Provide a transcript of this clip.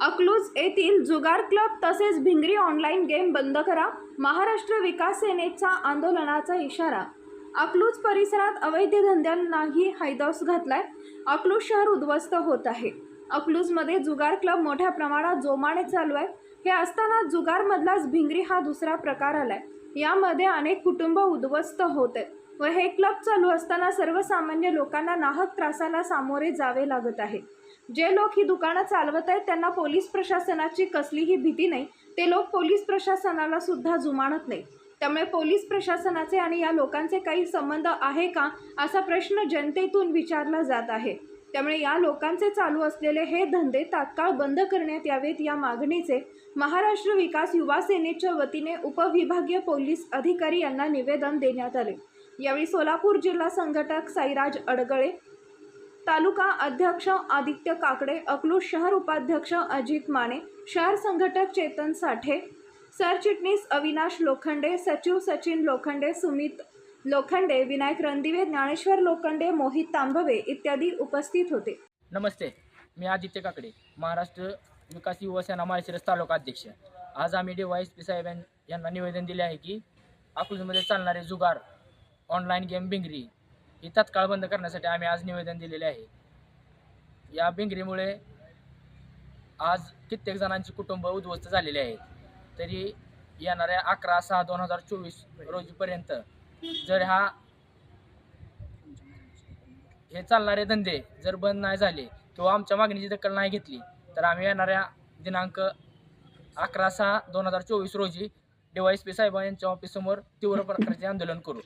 अकलूज येथील जुगार क्लब तसेच भिंगरी ऑनलाईन गेम बंद करा. महाराष्ट्र विकास सेनेचा आंदोलनाचा इशारा. अकलूज परिसरात अवैध धंद्यांनाही हैदोस घातलाय. अकलूज शहर उद्ध्वस्त होत आहे. अकलूजमध्ये जुगार क्लब मोठ्या प्रमाणात जोमाने चालू आहे. हे असताना जुगारमधलाच भिंगरी हा दुसरा प्रकार आलाय. यामध्ये अनेक कुटुंब उद्ध्वस्त होत आहेत. व हे क्लब चालू असताना सर्वसामान्य लोकांना नाहक त्रासाला सामोरे जावे लागत आहे. जे लोक ही दुकानं चालवत आहेत त्यांना पोलीस प्रशासनाची कसलीही भीती नाही. ते लोक पोलीस प्रशासनाला सुद्धा जुमानत नाही. त्यामुळे पोलीस प्रशासनाचे आणि या लोकांचे काही संबंध आहे का असा प्रश्न जनतेतून विचारला जात आहे. त्यामुळे या लोकांचे चालू असलेले हे धंदे तात्काळ बंद करण्यात यावेत या मागणीचे महाराष्ट्र विकास युवा सेनेच्या वतीने उपविभागीय पोलीस अधिकारी यांना निवेदन देण्यात आले. यावेळी सोलापूर जिल्हा संघटक साईराज अडगळे तालुका अध्यक्ष आदित्य काकडे अकलूज शहर उपाध्यक्ष अजित माने शहर संघटक चेतन साठे सरचिटणीस अविनाश लोखंडे सचिव सचिन लोखंडे सुमित लोखंडे विनायक रणदिवे ज्ञानेश्वर लोखंडे मोहित तांबवे इत्यादी उपस्थित होते. नमस्ते मी आदित्य काकडे महाराष्ट्र विकास युवसेना माळशिरस तालुका अध्यक्ष. आज आम्ही डी वाय एस पी साहेब यांना निवेदन दिले आहे की अकलूजमध्ये चालणारे जुगार ऑनलाईन गेम बिंगरी. ही तत्काळ बंद करण्यासाठी आम्ही आज निवेदन दिलेले आहे. या बिंगरीमुळे आज कित्येक जणांची कुटुंब उद्ध्वस्त झालेली आहेत. तरी येणाऱ्या अकरा सहा दोन हजार चोवीस रोजीपर्यंत जर हा हे चालणारे धंदे जर बंद नाही झाले किंवा आमच्या मागणीची दखल नाही घेतली तर आम्ही येणाऱ्या दिनांक अकरा सहा दोन हजार चोवीस रोजी डी वाय एस पी साहेब यांच्या ऑफिससमोर तीव्र प्रकारचे आंदोलन करू.